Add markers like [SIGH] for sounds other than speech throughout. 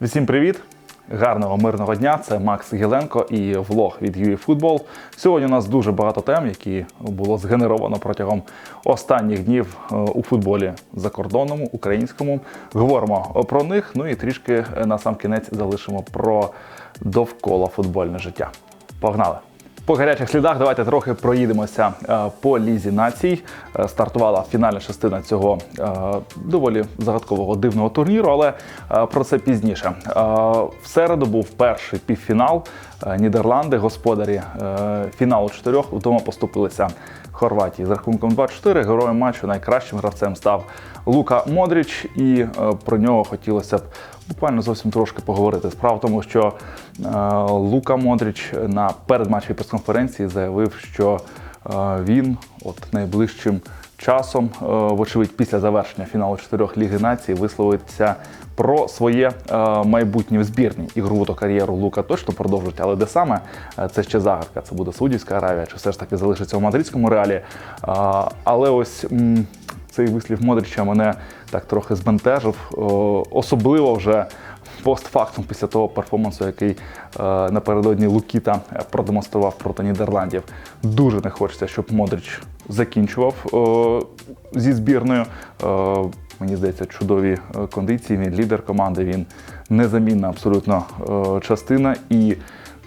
Всім привіт! Гарного мирного дня! Це Макс Гіленко і влог від UEFootball. Сьогодні у нас дуже багато тем, які було згенеровано протягом останніх днів е, у футболі закордонному, українському. Говоримо про них. Ну і трішки е, на сам кінець залишимо про довкола футбольне життя. Погнали! По гарячих слідах давайте трохи проїдемося е, по лізі націй. Е, Стартувала фінальна частина цього е, доволі загадкового дивного турніру, але про це пізніше. В середу був перший півфінал. Нідерланди, господарі фіналу чотирьох, вдома поступилися Хорватії з рахунком 2-4. Героєм матчу найкращим гравцем став Лука Модріч, і про нього хотілося б буквально зовсім трошки поговорити. Справа в тому, що е, Лука Модріч на передматчевій прес-конференції заявив, що е, він от найближчим часом, е, вочевидь, після завершення фіналу чотирьох Ліги націй, висловиться про своє майбутнє в збірні. Ігрову то кар'єру Лука точно продовжить, але де саме це ще загадка. Це буде Саудівська Аравія, чи все ж таки залишиться у мадридському реалі. Але ось. Цей вислів Модрича мене так трохи збентежив, особливо вже постфактум після того перформансу, який е, напередодні Лукіта продемонстрував проти Нідерландів. Дуже не хочеться, щоб Модрич закінчував зі збірною. Мені здається, чудові е, кондиції. Він лідер команди, він незамінна абсолютно е, частина. І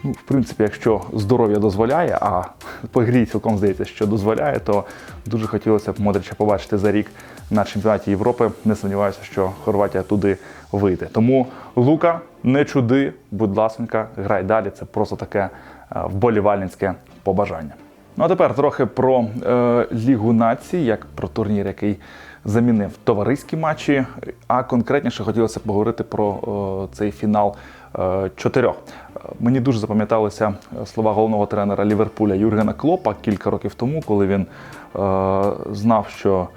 Ну, в принципі, якщо здоров'я дозволяє, а по грі цілком здається, що дозволяє, то дуже хотілося б Модрича побачити за рік на чемпіонаті Європи. Не сумніваюся, що Хорватія туди вийде. Тому Лука, не чуди, будь ласенька, грай далі. Це просто таке е, вболівальницьке побажання. Ну а тепер трохи про е, Лігу націй, як про турнір, який замінив товариські матчі. А конкретніше хотілося б поговорити про е, цей фінал е, чотирьох. Е, Мені дуже запам'яталися слова головного тренера Ліверпуля Юргена Клопа кілька років тому, коли він е, знав, що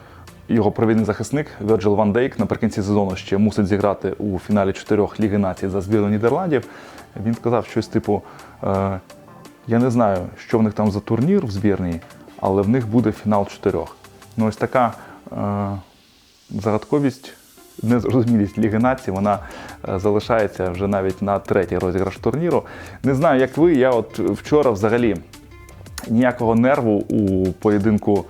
його провідний захисник Верджил Ван Дейк наприкінці сезону ще мусить зіграти у фіналі чотирьох Ліги націй за збірну Нідерландів. Він сказав щось типу. Е, я не знаю, що в них там за турнір в збірній, але в них буде фінал чотирьох. Ну, ось така е, загадковість, незрозумілість Ліги націй, вона е, залишається вже навіть на третій розіграш турніру. Не знаю, як ви, я от вчора взагалі ніякого нерву у поєдинку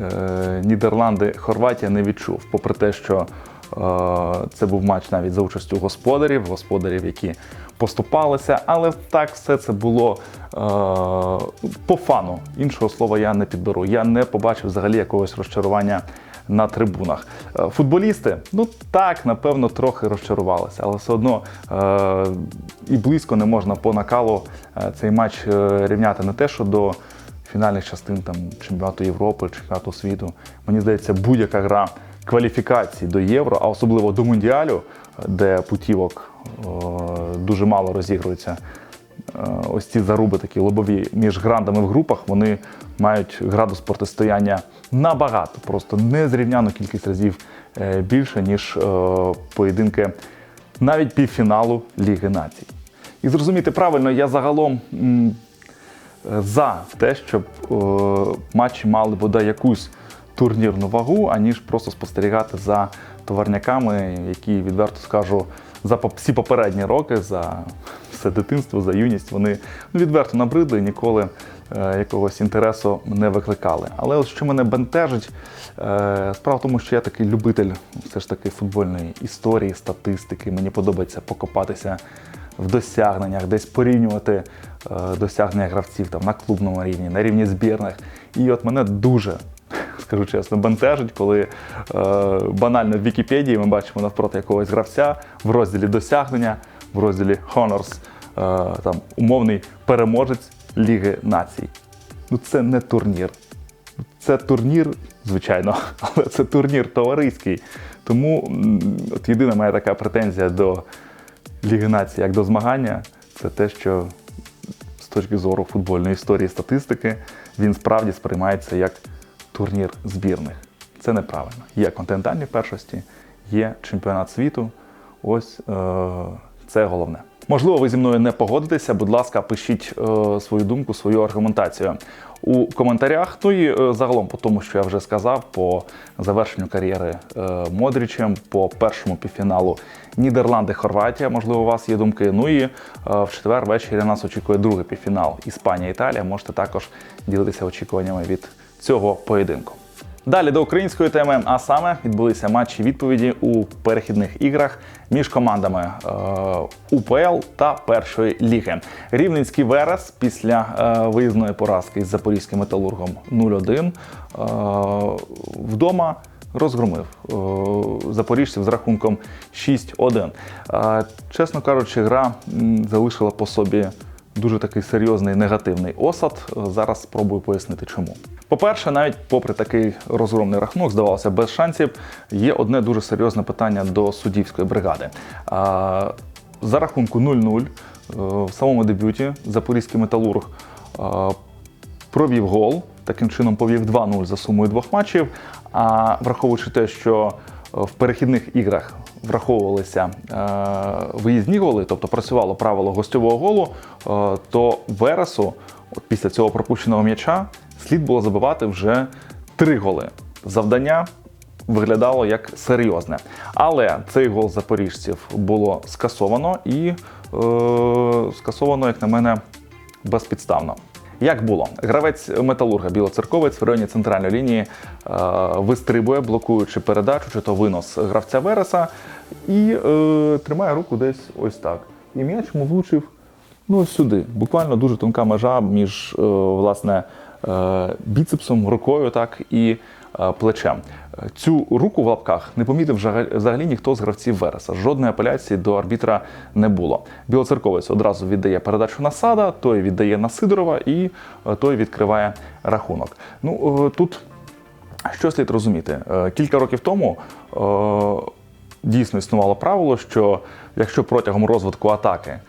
е, Нідерланди-Хорватія не відчув, попри те, що е, це був матч навіть за участю господарів, господарів, які поступалися, але так все це було е, по фану. Іншого слова я не підберу. Я не побачив взагалі якогось розчарування на трибунах. Е, Футболісти, ну так, напевно, трохи розчарувалися, але все одно е, і близько не можна по накалу е, цей матч е, рівняти не те, що до фінальних частин там, чемпіонату Європи, чемпіонату світу. Мені здається, будь-яка гра кваліфікації до євро, а особливо до мундіалю, де путівок е, дуже мало розігрується. Е, Ось ці заруби такі лобові між грандами в групах, вони мають градус протистояння набагато, просто незрівняну кількість разів е, більше, ніж е, поєдинки навіть півфіналу Ліги націй. І зрозуміти правильно, я загалом за те, щоб матчі мали бодай якусь турнірну вагу, аніж просто спостерігати за товарняками, які, відверто скажу, за всі попередні роки, за все дитинство, за юність, вони ну, відверто набридли і ніколи е, якогось інтересу не викликали. Але от що мене бентежить, е, справа в тому, що я такий любитель все ж таки футбольної історії, статистики. Мені подобається покопатися в досягненнях, десь порівнювати е, досягнення гравців там, на клубному рівні, на рівні збірних. І от мене дуже, скажу чесно, бентежить, коли е, банально в Вікіпедії ми бачимо навпроти якогось гравця в розділі досягнення, в розділі Honors, е, там умовний переможець Ліги націй. Ну це не турнір. Це турнір, звичайно, [LAUGHS] але це турнір товариський. Тому от єдина моя така претензія до Ліги націй як до змагання, це те, що з точки зору футбольної історії статистики він справді сприймається як турнір збірних. Це неправильно. Є континентальні першості, є чемпіонат світу. Ось е, це головне. Можливо, ви зі мною не погодитеся. Будь ласка, пишіть е, свою думку, свою аргументацію у коментарях. Ну і е, загалом по тому, що я вже сказав, по завершенню кар'єри е, Модрічем, по першому півфіналу Нідерланди, Хорватія. Можливо, у вас є думки. Ну і е, в четвер ввечері нас очікує другий півфінал Іспанія, Італія. Можете також ділитися очікуваннями від цього поєдинку. Далі до української теми, а саме відбулися матчі відповіді у перехідних іграх між командами е, УПЛ та першої ліги. Рівненський Верес після е, виїзної поразки з запорізьким металургом 0-1 е, вдома. Розгромив е, запоріжців з рахунком 6-1. Е, чесно кажучи, гра залишила по собі дуже такий серйозний негативний осад. Зараз спробую пояснити, чому. По-перше, навіть попри такий розгромний рахунок, здавалося, без шансів, є одне дуже серйозне питання до суддівської бригади. За рахунку 0-0 е, в самому дебюті запорізький металург е, провів гол, таким чином повів 2-0 за сумою двох матчів. А враховуючи те, що е, в перехідних іграх враховувалися е, виїзні голи, тобто працювало правило гостьового голу, е, то Вересу от після цього пропущеного м'яча слід було забивати вже три голи. Завдання виглядало як серйозне. Але цей гол запоріжців було скасовано і е, скасовано, як на мене, безпідставно. Як було, гравець металурга білоцерковець в районі центральної лінії е, вистрибує, блокуючи передачу, чи то винос гравця Вереса, і е, тримає руку десь ось так. І м'яч йому влучив ну, ось сюди. Буквально дуже тонка межа між е, власне біцепсом, рукою, так і е, плечем. Цю руку в лапках не помітив взагалі- ніхто з гравців Вереса. Жодної апеляції до арбітра не було. Білоцерковець одразу віддає передачу на сада, той віддає на Сидорова і е, той відкриває рахунок. Ну е, тут що слід розуміти? Е, Кілька років тому е, дійсно існувало правило, що якщо протягом розвитку атаки е,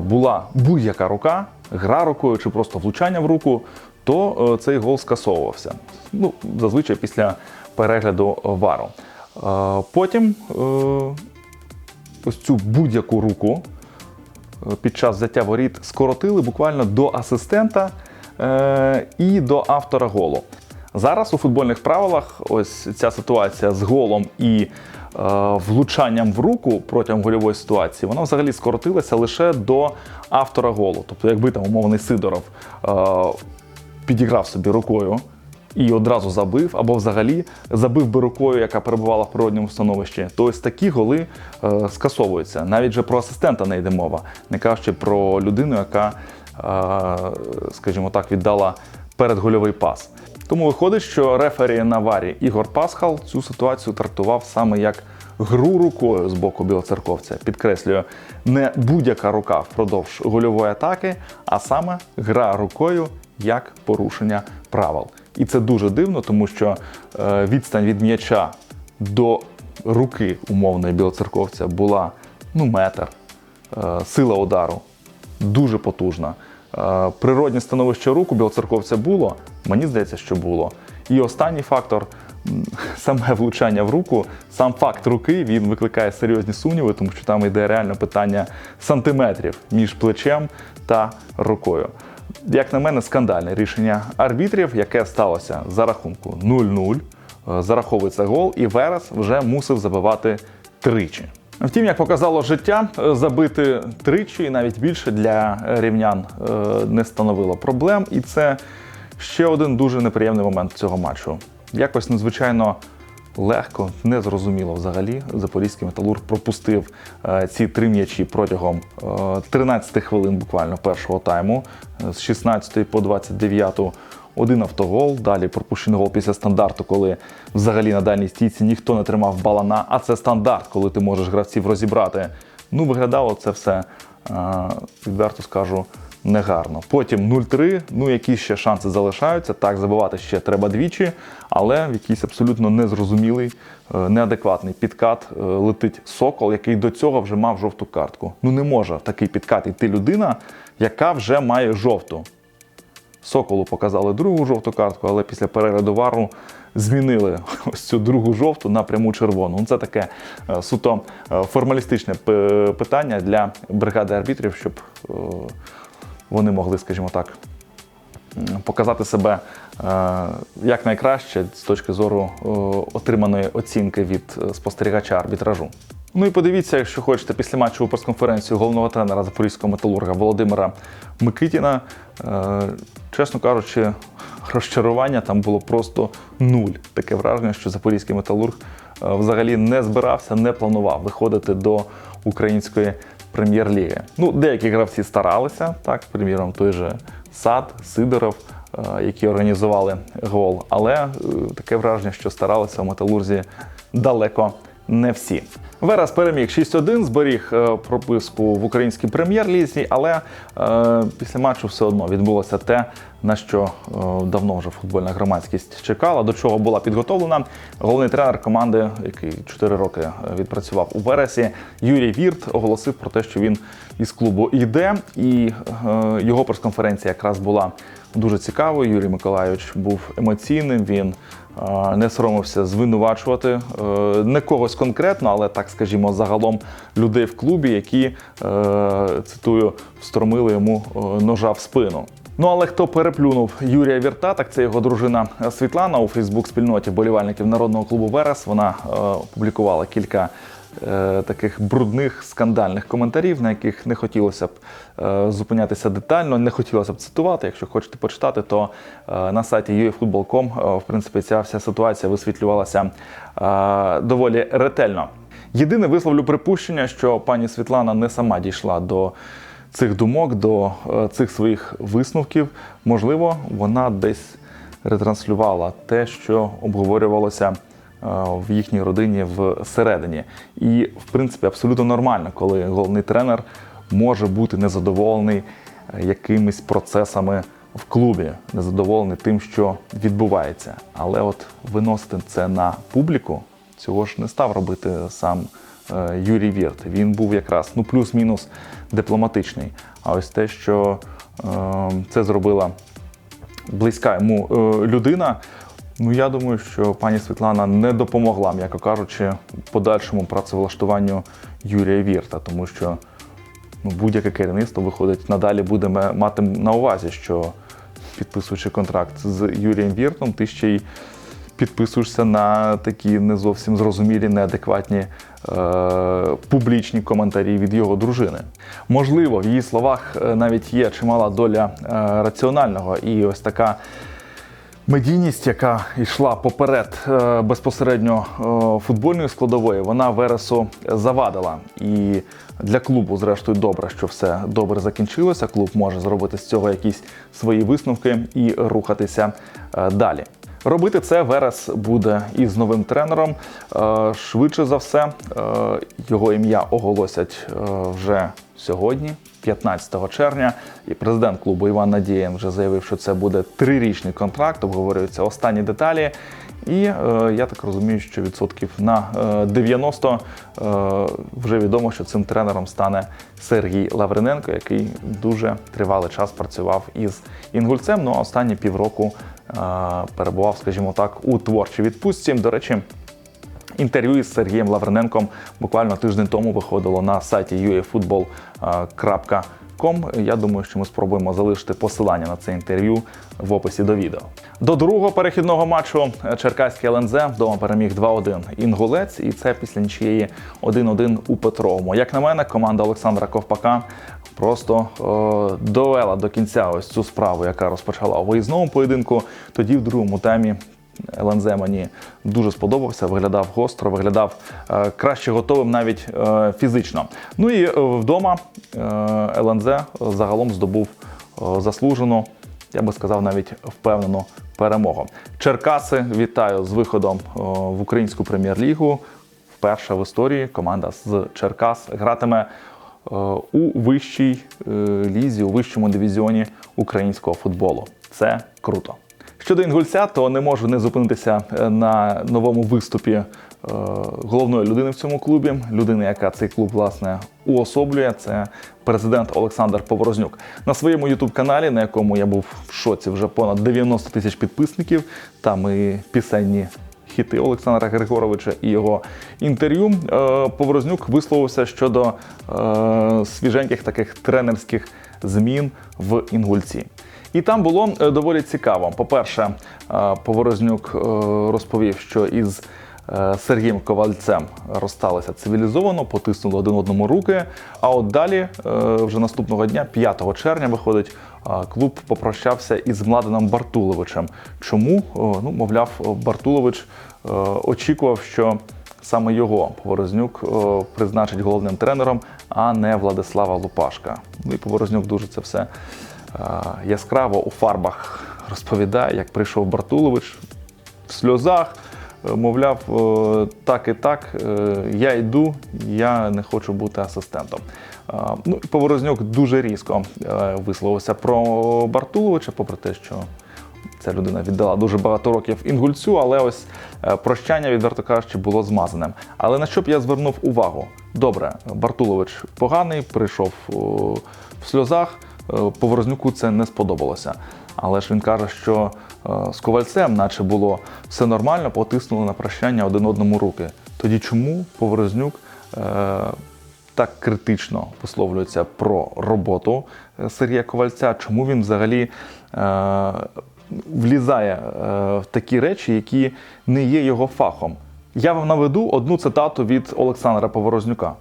була будь-яка рука, гра рукою чи просто влучання в руку, то е, цей гол скасовувався. Ну, зазвичай після перегляду вару. Е, Потім е, ось цю будь-яку руку під час взяття воріт скоротили буквально до асистента і до автора голу. Зараз у футбольних правилах ось ця ситуація з голом і е, влучанням в руку протягом гольової ситуації, вона взагалі скоротилася лише до автора голу. Тобто, якби там умовний Сидоров е, підіграв собі рукою і одразу забив, або взагалі забив би рукою, яка перебувала в природньому становищі, то ось такі голи е, скасовуються. Навіть же про асистента не йде мова, не кажучи про людину, яка, е, скажімо так, віддала передгольовий пас. Тому виходить, що рефері на варі Ігор Пасхал цю ситуацію трактував саме як гру рукою з боку білоцерковця. Підкреслюю, не будь-яка рука впродовж гольової атаки, а саме гра рукою як порушення правил. І це дуже дивно, тому що е, відстань від м'яча до руки умовної білоцерковця була ну, метр. Е, сила удару дуже потужна. Е, Природнє становище рук у білоцерковця було, мені здається, що було. І останній фактор [LAUGHS] саме влучання в руку, сам факт руки він викликає серйозні сумніви, тому що там йде реально питання сантиметрів між плечем та рукою. Як на мене, скандальне рішення арбітрів, яке сталося за рахунку 0-0. Е, Зараховується гол, і Верес вже мусив забивати тричі. Втім, як показало життя, е, забити тричі і навіть більше для рівнян е, не становило проблем. І це ще один дуже неприємний момент цього матчу. Якось надзвичайно легко, незрозуміло взагалі. Запорізький металург пропустив е, ці три м'ячі протягом е, 13 хвилин буквально першого тайму е, з 16 по 29 один автогол, далі пропущений гол після стандарту, коли взагалі на дальній стійці ніхто не тримав балана, а це стандарт, коли ти можеш гравців розібрати. Ну, виглядало це все, е, відверто скажу, негарно. Потім 0-3, ну які ще шанси залишаються. Так, забивати ще треба двічі, але в якийсь абсолютно незрозумілий, е, неадекватний підкат е, летить сокол, який до цього вже мав жовту картку. Ну не може в такий підкат йти людина, яка вже має жовту. Соколу показали другу жовту картку, але після перегляду вару змінили [LAUGHS] ось цю другу жовту на пряму червону. Ну, це таке е, суто формалістичне питання для бригади арбітрів, щоб вони могли, скажімо так, показати себе е, якнайкраще з точки зору е, отриманої оцінки від е, спостерігача арбітражу. Ну і подивіться, якщо хочете, після матчу прес-конференцію головного тренера запорізького металурга Володимира Микитіна. Чесно кажучи, розчарування там було просто нуль. Таке враження, що запорізький металург взагалі не збирався, не планував виходити до української прем'єр-ліги. Ну, деякі гравці старалися, так, приміром, той же Сад, Сидоров, е, які організували гол. Але е, таке враження, що старалися в металурзі далеко не всі. Верес переміг 6-1, зберіг е, прописку в українській прем'єр-лізі, але е, після матчу все одно відбулося те, на що е, давно вже футбольна громадськість чекала, до чого була підготовлена. Головний тренер команди, який 4 роки відпрацював у Вересі, Юрій Вірт, оголосив про те, що він із клубу йде, і його прес-конференція якраз була дуже цікавою. Юрій Миколайович був емоційним. Він не соромився звинувачувати е, не когось конкретно, але так скажімо, загалом людей в клубі, які е, цитую, встромили йому е, ножа в спину. Ну але хто переплюнув Юрія Вірта, так це його дружина Світлана у Фейсбук-спільноті болівальників народного клубу Верес. Вона опублікувала кілька таких брудних скандальних коментарів, на яких не хотілося б е, зупинятися детально, не хотілося б цитувати. Якщо хочете почитати, то е, на сайті ueFootball.com, е, в принципі, ця вся ситуація висвітлювалася е, доволі ретельно. Єдине висловлю припущення, що пані Світлана не сама дійшла до цих думок, до е, цих своїх висновків. Можливо, вона десь ретранслювала те, що обговорювалося е, в їхній родині всередині. І, в принципі, абсолютно нормально, коли головний тренер може бути незадоволений е, якимись процесами в клубі, незадоволений тим, що відбувається. Але от виносити це на публіку, цього ж не став робити сам е, Юрій Вірт. Він був якраз ну плюс-мінус дипломатичний. А ось те, що е, це зробила близька йому е, людина. Ну, я думаю, що пані Світлана не допомогла, м'яко кажучи, подальшому працевлаштуванню Юрія Вірта, тому що ну, будь-яке керівництво виходить надалі буде мати на увазі, що підписуючи контракт з Юрієм Віртом, ти ще й підписуєшся на такі не зовсім зрозумілі, неадекватні е, публічні коментарі від його дружини. Можливо, в її словах е, навіть є чимала доля е, раціонального, і ось така медійність, яка йшла поперед е, безпосередньо е, футбольної складової, вона Вересу завадила. І для клубу, зрештою, добре, що все добре закінчилося. Клуб може зробити з цього якісь свої висновки і рухатися е, далі. Робити це Верес буде із новим тренером. Швидше за все, його ім'я оголосять вже сьогодні, 15 червня. І президент клубу Іван Надієн вже заявив, що це буде трирічний контракт, обговорюються останні деталі. І е, я так розумію, що відсотків на е, 90 е, вже відомо, що цим тренером стане Сергій Лавриненко, який дуже тривалий час працював із інгульцем. Ну а останні півроку е, перебував, скажімо так, у творчій відпустці. До речі, Інтерв'ю із Сергієм Лавриненком буквально тиждень тому виходило на сайті uefootball.com. Я думаю, що ми спробуємо залишити посилання на це інтерв'ю в описі до відео. До другого перехідного матчу Черкаський ЛНЗ вдома переміг 2-1 інгулець, і це після нічиєї 1-1 у Петровому. Як на мене, команда Олександра Ковпака просто е, довела до кінця ось цю справу, яка розпочала у виїзному поєдинку. Тоді в другому таймі ЛНЗ мені дуже сподобався, виглядав гостро, виглядав е, краще готовим навіть е, фізично. Ну і е, вдома ЛНЗ загалом здобув заслужену, я би сказав, навіть впевнену перемогу. Черкаси вітаю з виходом в українську прем'єр-лігу. Вперше в історії команда з Черкас гратиме у вищій лізі, у вищому дивізіоні українського футболу. Це круто. Щодо Інгульця, то не можу не зупинитися е, на новому виступі е, головної людини в цьому клубі, людини, яка цей клуб власне уособлює. Це президент Олександр Поворознюк. На своєму ютуб-каналі, на якому я був в шоці вже понад 90 тисяч підписників, там і пісенні хіти Олександра Григоровича і його інтерв'ю. е, Поворознюк висловився щодо свіженьких таких тренерських змін в Інгульці. І там було е, доволі цікаво. По-перше, е, Поворознюк е, розповів, що із Сергієм Ковальцем розсталися цивілізовано, потиснули один одному руки. А от далі, вже наступного дня, 5 червня, виходить, клуб попрощався із Младеном Бартуловичем. Чому? Ну, мовляв, Бартулович очікував, що саме його Поворознюк призначить головним тренером, а не Владислава Лупашка. Ну і Поворознюк дуже це все яскраво у фарбах розповідає, як прийшов Бартулович в сльозах. е, Мовляв, е, так і так, е, я йду, я не хочу бути асистентом. Ну Поворознюк дуже різко висловився про Бартуловича, попри те, що Ця людина віддала дуже багато років інгульцю, але ось прощання, відверто кажучи, було змазаним. Але на що б я звернув увагу? Добре, Бартулович поганий, прийшов в сльозах. Е, Поворознюку це не сподобалося. Але ж він каже, що е, з ковальцем, наче було все нормально, потиснули на прощання один одному руки. Тоді чому Поворознюк е, так критично висловлюється про роботу Сергія Ковальця, чому він взагалі влізає в такі речі, які не є його фахом. Я вам наведу одну цитату від Олександра Поворознюка.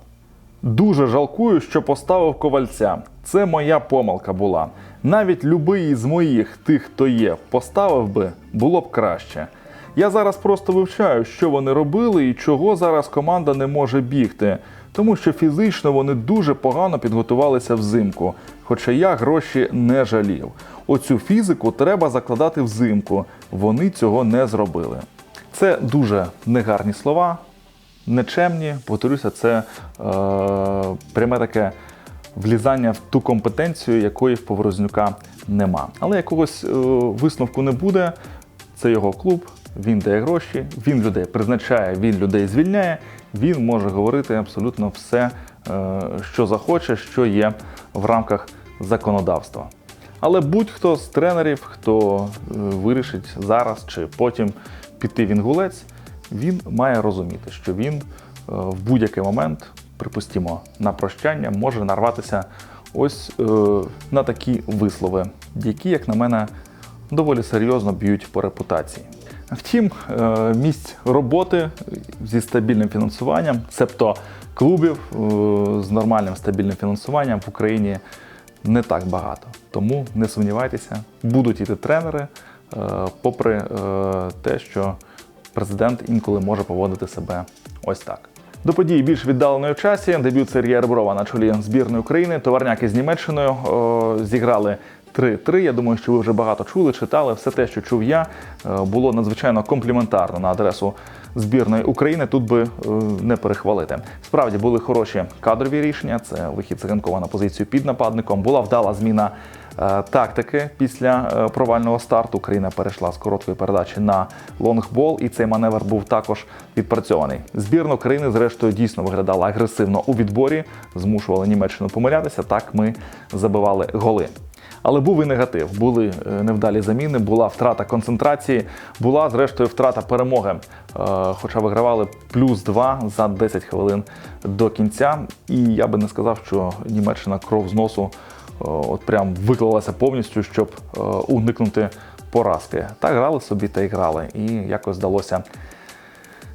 Дуже жалкую, що поставив ковальця. Це моя помилка була. Навіть любий із моїх тих, хто є, поставив би, було б краще. Я зараз просто вивчаю, що вони робили і чого зараз команда не може бігти, тому що фізично вони дуже погано підготувалися взимку. Хоча я гроші не жалів. Оцю фізику треба закладати взимку. Вони цього не зробили. Це дуже негарні слова, нечемні. Повторюся, це е, пряме таке влізання в ту компетенцію, якої в Поворознюка нема. Але якогось е, висновку не буде. Це його клуб, він дає гроші, він людей призначає, він людей звільняє. Він може говорити абсолютно все, е, що захоче, що є в рамках законодавства. Але будь-хто з тренерів, хто е, вирішить зараз чи потім піти в інгулець, він має розуміти, що він е, в будь-який момент, припустімо, на прощання може нарватися ось е, на такі вислови, які, як на мене, доволі серйозно б'ють по репутації. Втім, е, місць роботи зі стабільним фінансуванням, цебто клубів е, з нормальним стабільним фінансуванням в Україні не так багато. Тому не сумнівайтеся, будуть іти тренери, е, попри е, те, що президент інколи може поводити себе ось так. До події більш віддаленої часі дебют Сергія Реброва на чолі збірної України. Товарняки з Німеччиною о, зіграли 3-3. Я думаю, що ви вже багато чули, читали. Все те, що чув я, е, було надзвичайно компліментарно на адресу збірної України. Тут би е, не перехвалити. Справді були хороші кадрові рішення. Це вихід Циганкова на позицію під нападником. Була вдала зміна тактики після е, провального старту. Україна перейшла з короткої передачі на лонгбол, і цей маневр був також відпрацьований. Збірна України, зрештою, дійсно виглядала агресивно у відборі, змушували Німеччину помилятися. Так ми забивали голи. Але був і негатив. Були е, невдалі заміни, була втрата концентрації, була зрештою втрата перемоги. Е, Хоча вигравали плюс 2 за 10 хвилин до кінця. І я би не сказав, що Німеччина кров з носу е, от прям виклалася повністю, щоб е, уникнути поразки. Так грали собі та й грали. І якось вдалося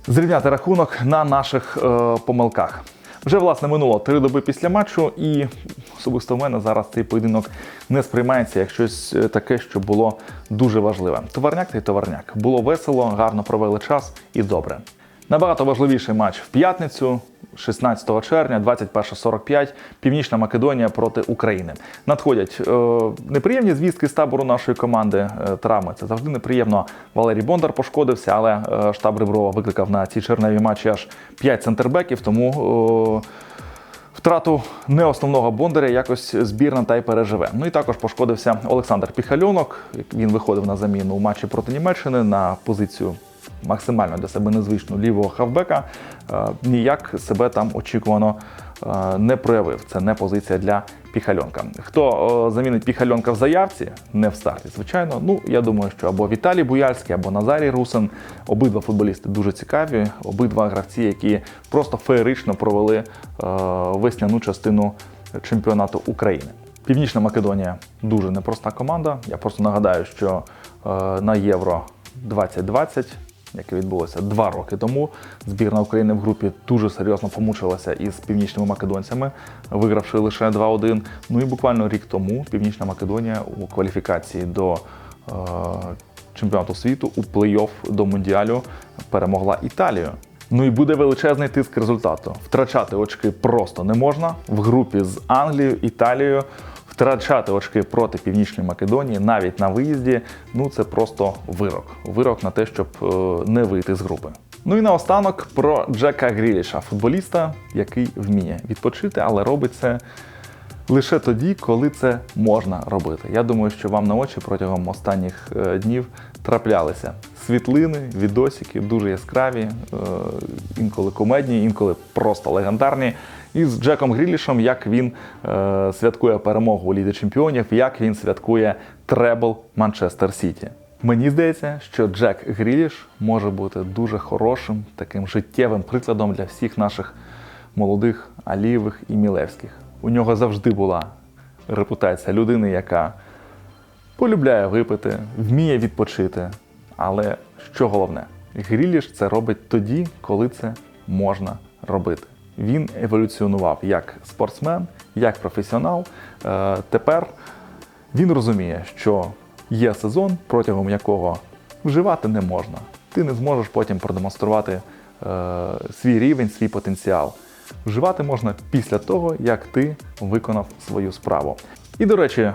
зрівняти рахунок на наших е, помилках. Вже власне минуло три доби після матчу, і особисто в мене зараз цей поєдинок не сприймається як щось е, таке, що було дуже важливе. Товарняк та й товарняк. Було весело, гарно провели час і добре. Набагато важливіший матч в п'ятницю, 16 червня, 21.45, Північна Македонія проти України. Надходять е, неприємні звістки з табору нашої команди е, травми. Це завжди неприємно. Валерій Бондар пошкодився, але е, штаб Реброва викликав на ці черневі матчі аж 5 центрбеків, тому. Е, Втрату не основного бондаря якось збірна та й переживе. Ну і також пошкодився Олександр Піхальонок. Він виходив на заміну у матчі проти Німеччини на позицію максимально для себе незвичну лівого хавбека. Е, Ніяк себе там очікувано е, не проявив. Це не позиція для Піхальонка. Хто е, замінить Піхальонка в заявці, не в старті, звичайно. Ну я думаю, що або Віталій Буяльський, або Назарій Русин. Обидва футболісти дуже цікаві. Обидва гравці, які просто феєрично провели весняну частину чемпіонату України. Північна Македонія дуже непроста команда. Я просто нагадаю, що на Євро 2020, яке відбулося два роки тому, збірна України в групі дуже серйозно помучилася із північними македонцями, вигравши лише 2-1. Ну і буквально рік тому Північна Македонія у кваліфікації до е, чемпіонату світу у плей-офф до Мундіалю перемогла Італію. Ну і буде величезний тиск результату. Втрачати очки просто не можна. В групі з Англією, Італією втрачати очки проти Північної Македонії навіть на виїзді. Ну це просто вирок. Вирок на те, щоб е, не вийти з групи. Ну і наостанок про Джека Гріліша, футболіста, який вміє відпочити, але робить це лише тоді, коли це можна робити. Я думаю, що вам на очі протягом останніх е, днів траплялися світлини, відосики, дуже яскраві, е, інколи комедні, інколи просто легендарні. Із Джеком Грілішем, як він е, святкує перемогу у Лізі Чемпіонів, як він святкує требл Манчестер Сіті. Мені здається, що Джек Гріліш може бути дуже хорошим, таким життєвим прикладом для всіх наших молодих Алієвих і Мілевських. У нього завжди була репутація людини, яка полюбляє випити, вміє відпочити. Але що головне, Гріліш це робить тоді, коли це можна робити. Він еволюціонував як спортсмен, як професіонал. Е, Тепер він розуміє, що є сезон, протягом якого вживати не можна. Ти не зможеш потім продемонструвати е, свій рівень, свій потенціал. Вживати можна після того, як ти виконав свою справу. І, до речі, е,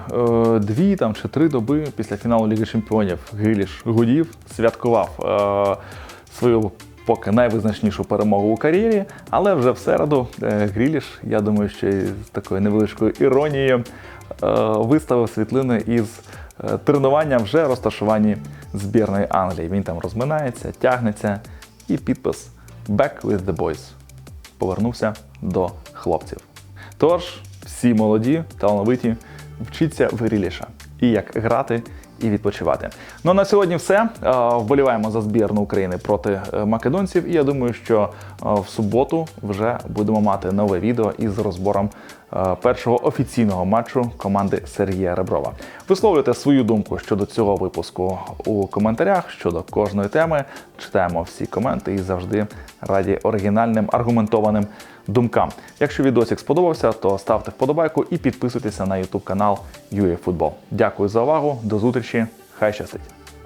дві там чи три доби після фіналу Ліги Чемпіонів Гріліш Гудів святкував е, свою поки найвизначнішу перемогу у кар'єрі, але вже в середу е, Гріліш, я думаю, і з такою невеличкою іронією виставив світлини із тренування вже розташуванні збірної Англії. Він там розминається, тягнеться і підпис Back with the boys повернувся до хлопців. Тож, всі молоді, талановиті, вчіться в Гріліша. І як грати, і відпочивати. Ну на сьогодні все. Е, Вболіваємо за збірну України проти е, македонців. І я думаю, що е, в суботу вже будемо мати нове відео із розбором першого офіційного матчу команди Сергія Реброва. Висловлюйте свою думку щодо цього випуску у коментарях щодо кожної теми. Читаємо всі коменти і завжди раді оригінальним аргументованим думкам. Якщо відосик сподобався, то ставте вподобайку і підписуйтеся на YouTube канал UAFootball. Дякую за увагу, до зустрічі, хай щастить!